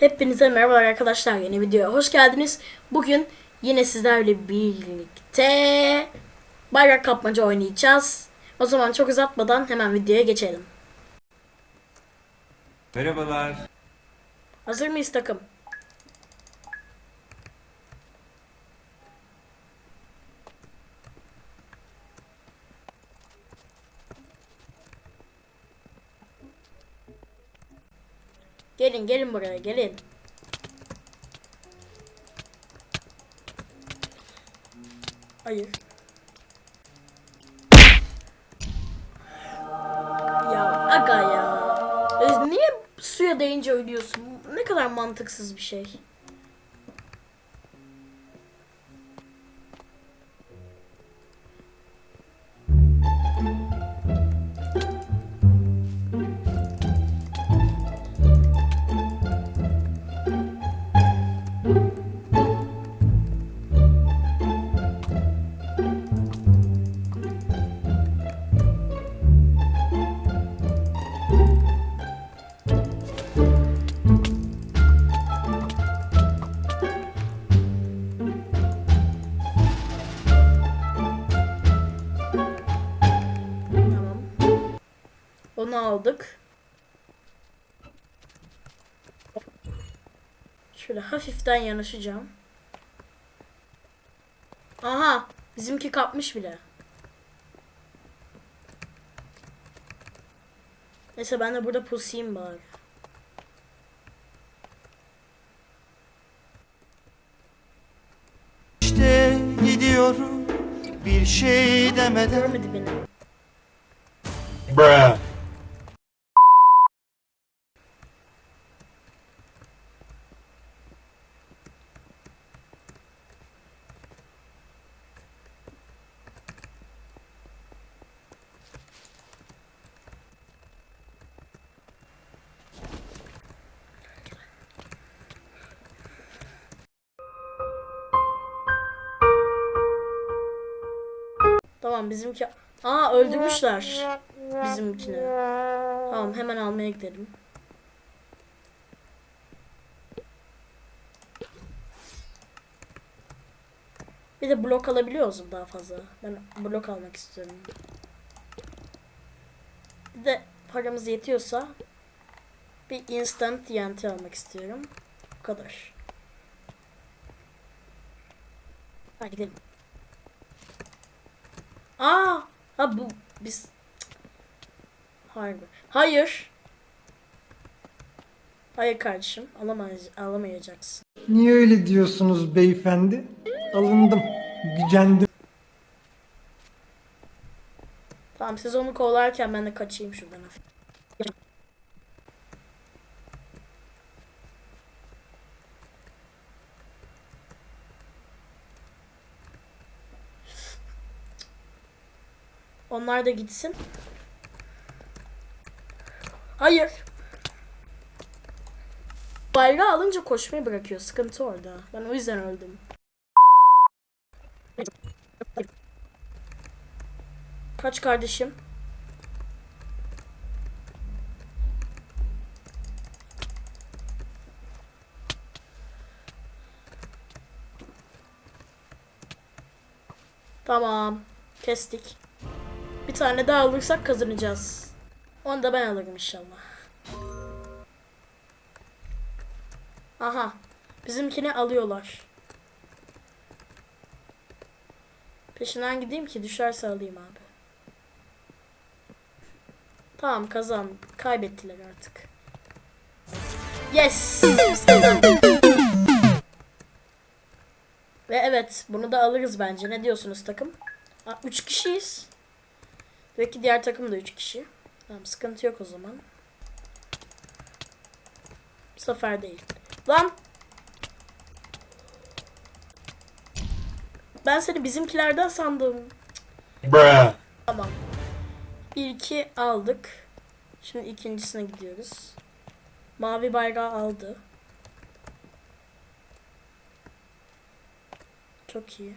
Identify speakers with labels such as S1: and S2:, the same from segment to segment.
S1: Hepinize merhabalar arkadaşlar. Yeni videoya hoş geldiniz. Bugün yine sizlerle birlikte bayrak kapmaca oynayacağız. O zaman çok uzatmadan hemen videoya geçelim.
S2: Merhabalar.
S1: Hazır mıyız takım? Gelin gelin buraya gelin. Hayır. Ya aga ya. E, niye suya değince ölüyorsun? Ne kadar mantıksız bir şey. Onu aldık. Şöyle hafiften yanaşacağım. Aha, bizimki kapmış bile. Neyse ben de burada pusayım bari.
S3: İşte gidiyorum bir şey demeden
S1: Görmedi beni.
S2: Bruh.
S1: Tamam bizimki... Aa öldürmüşler bizimkini. Tamam hemen almaya gidelim. Bir de blok alabiliyoruz daha fazla? Ben blok almak istiyorum. Bir de paramız yetiyorsa bir instant TNT almak istiyorum. Bu kadar. Hadi gidelim. Aa, ha bu biz Harbi. Hayır. Hayır kardeşim, alamay alamayacaksın.
S4: Niye öyle diyorsunuz beyefendi? Alındım, gücendim.
S1: Tamam siz onu kovalarken ben de kaçayım şuradan Onlar da gitsin. Hayır. Bayrağı alınca koşmayı bırakıyor. Sıkıntı orada. Ben o yüzden öldüm. Kaç kardeşim? Tamam. Kestik. Bir tane daha alırsak kazanacağız. Onu da ben alırım inşallah. Aha. Bizimkini alıyorlar. Peşinden gideyim ki düşerse alayım abi. Tamam kazan. Kaybettiler artık. Yes! Biz. Ve evet bunu da alırız bence. Ne diyorsunuz takım? 3 kişiyiz. Belki diğer takım da 3 kişi. Tamam sıkıntı yok o zaman. Bu sefer değil. Lan! Ben seni bizimkilerden sandım.
S2: Bruh.
S1: Tamam. İlki aldık. Şimdi ikincisine gidiyoruz. Mavi bayrağı aldı. Çok iyi.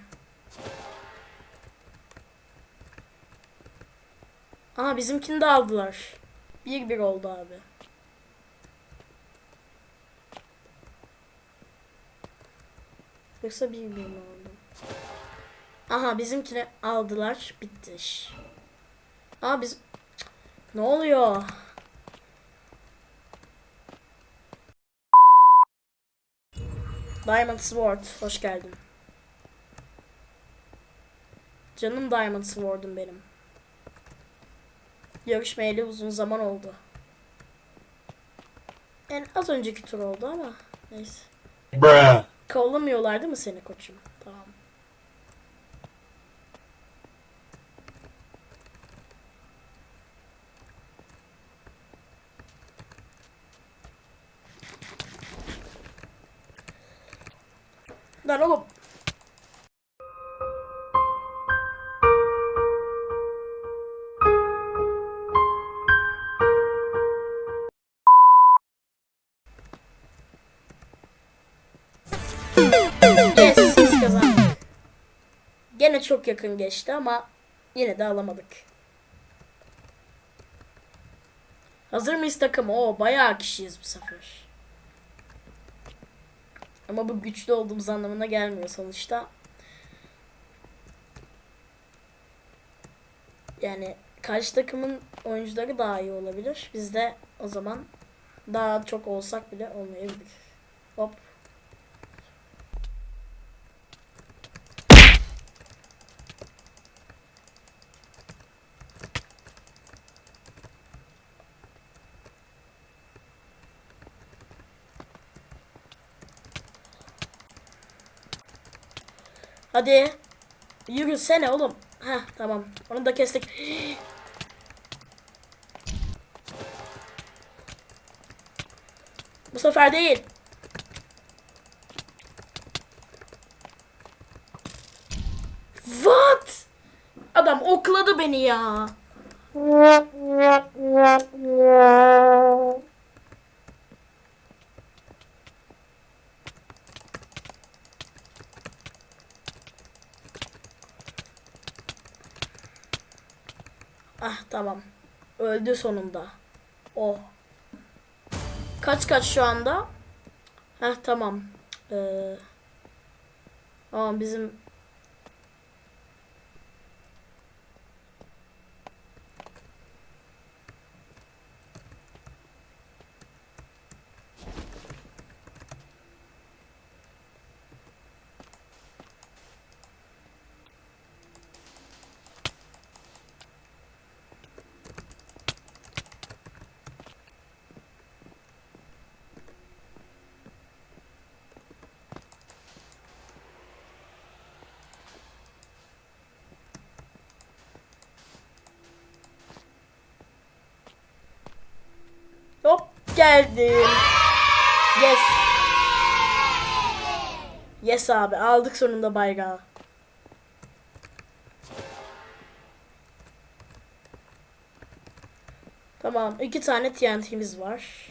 S1: Aha bizimkini de aldılar. Bir bir oldu abi. Yoksa bir bir mi oldu? Aha bizimkini aldılar. Bitti iş. Aa biz... Ne oluyor? Diamond Sword. Hoş geldin. Canım Diamond Sword'um benim. Görüşmeyeli uzun zaman oldu. Yani az önceki tur oldu ama neyse.
S2: Bruh.
S1: Kovlamıyorlar değil mi seni koçum? Çok yakın geçti ama yine de alamadık. Hazır mıyız takım? Oo bayağı kişiyiz bu sefer. Ama bu güçlü olduğumuz anlamına gelmiyor sonuçta. Yani karşı takımın oyuncuları daha iyi olabilir. Biz de o zaman daha çok olsak bile olmayabilir. Hop. Hadi. Yürüsene oğlum. Heh tamam. Onu da kestik. Bu sefer değil. What? Adam okladı beni ya. Ah tamam. Öldü sonunda. Oh. Kaç kaç şu anda? Heh tamam. Ee, tamam bizim Hop geldim. Yes. Yes abi aldık sonunda bayrağı. Tamam iki tane TNT'miz var.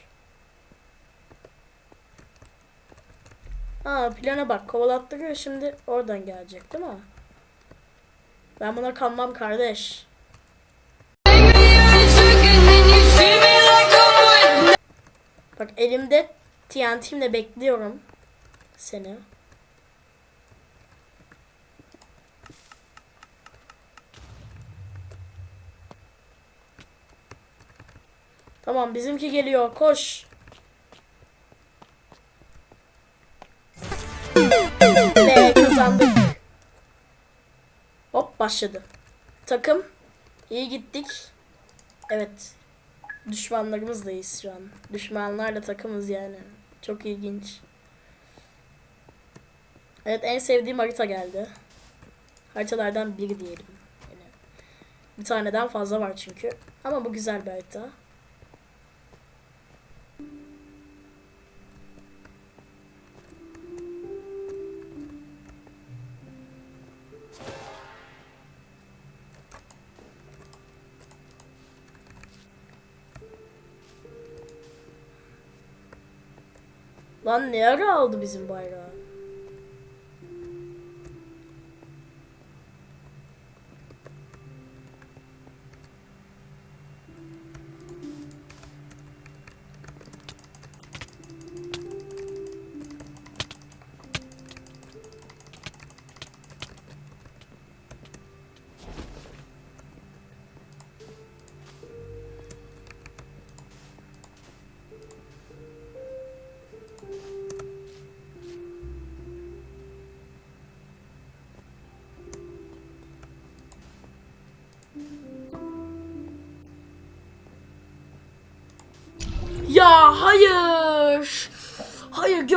S1: Aa plana bak kovalattırıyor şimdi oradan gelecek değil mi? Ben buna kanmam kardeş. Bak elimde TNT'mle bekliyorum seni. Tamam bizimki geliyor koş. Ve kazandık. Hop başladı. Takım iyi gittik. Evet Düşmanlarımızdayız şu an. Düşmanlarla takımız yani. Çok ilginç. Evet en sevdiğim harita geldi. Haritalardan biri diyelim. Yani bir taneden fazla var çünkü. Ama bu güzel bir harita. Lan ne ara aldı bizim bayrağı?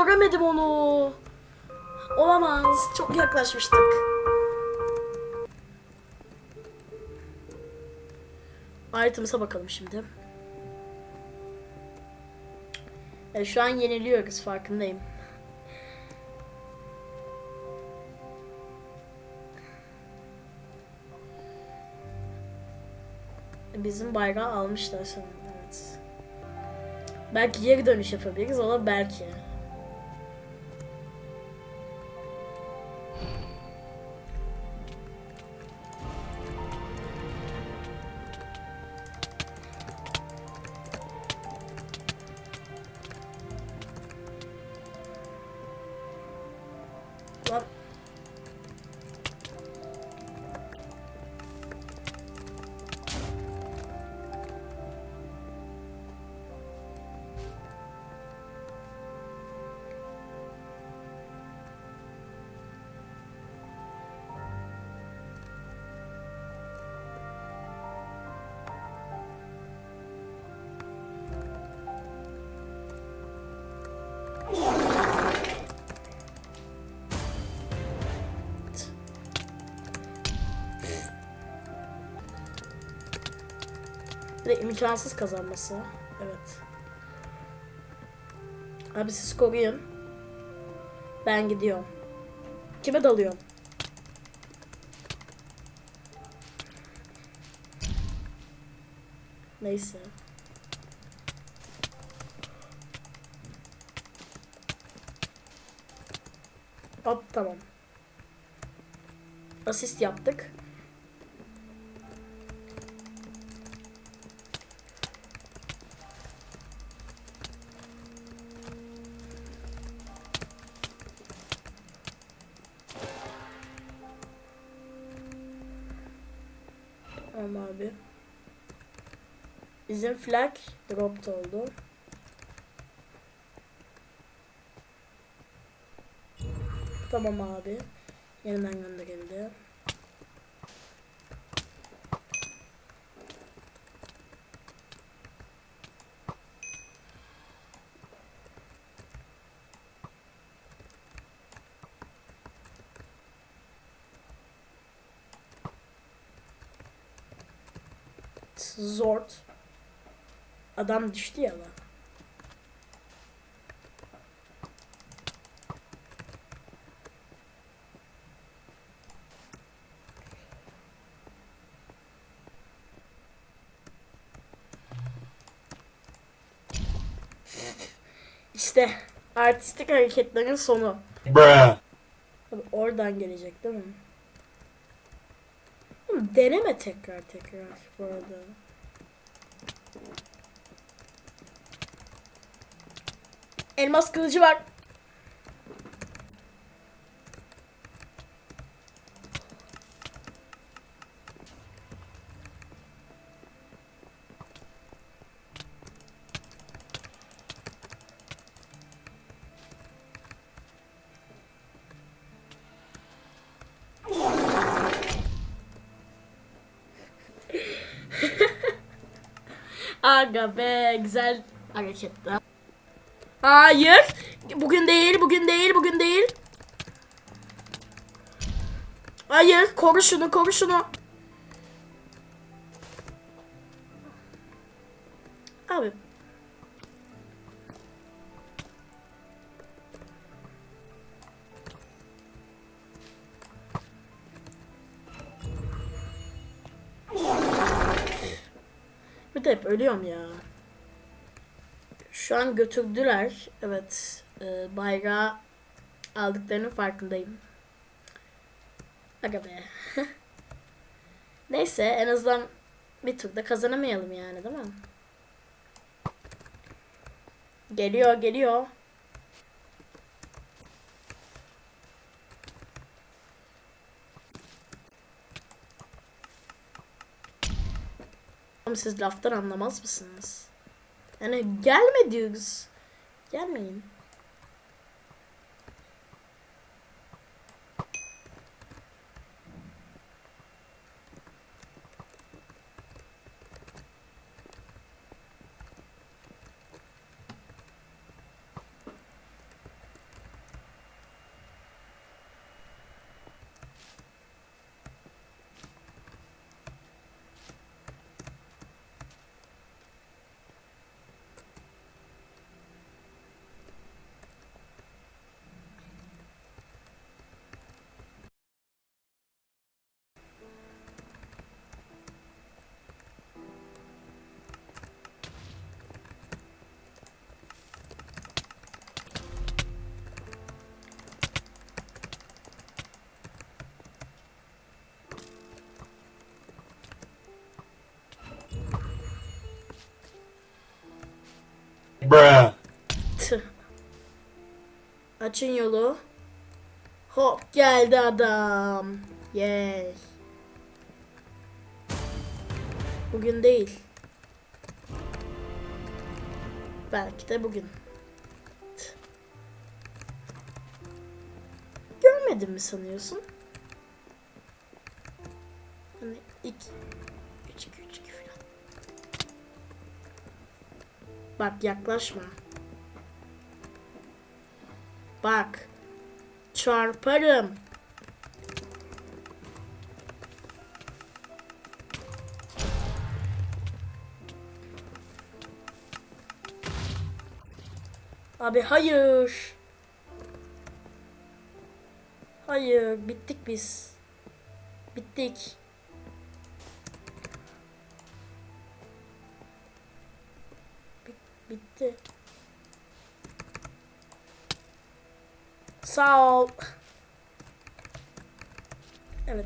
S1: Göremedim onu. Olamaz. Çok yaklaşmıştık. Items'a bakalım şimdi. Evet, şu an yeniliyoruz farkındayım. Bizim bayrağı almışlar sanırım. Evet. Belki geri dönüş yapabiliriz. O da belki. De imkansız kazanması. Evet. Abi siz koruyun. Ben gidiyorum. Kime dalıyorum? Neyse. Hop tamam. Asist yaptık. Tamam abi. Bizim flag dropped oldu. Tamam abi. Yeniden gönderildi. Zord. Adam düştü ya lan. İşte artistik hareketlerin sonu.
S2: Bruh.
S1: Oradan gelecek değil mi? Oğlum deneme tekrar tekrar bu arada. Elmas kılıcı var. Aga be güzel hareketler. Hayır. Bugün değil, bugün değil, bugün değil. Hayır, koru şunu, koru şunu. Bir de hep ölüyorum ya. Şu an götürdüler. Evet. E, bayrağı aldıklarının farkındayım. Aga be. Neyse en azından bir turda kazanamayalım yani değil mi? Geliyor geliyor. Siz laftan anlamaz mısınız? Yani gelme diyoruz. Gelmeyin. Bruh. Tüh. Açın yolu. Hop geldi adam. Yay. Bugün değil. Belki de bugün. Görmedin mi sanıyorsun? Hani iki, Bak yaklaşma. Bak. Çarparım. Abi hayır. Hayır, bittik biz. Bittik. Sağ ol. Evet.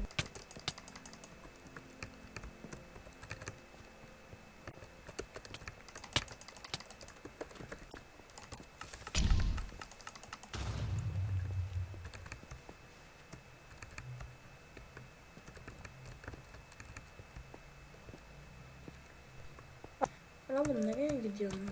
S1: Oğlum nereye gidiyorsun?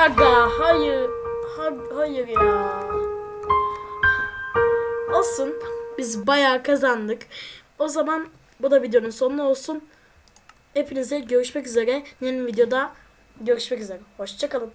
S1: Aga hayır. Ha, hayır ya. Olsun. Biz bayağı kazandık. O zaman bu da videonun sonu olsun. Hepinize görüşmek üzere. Yeni videoda görüşmek üzere. Hoşçakalın.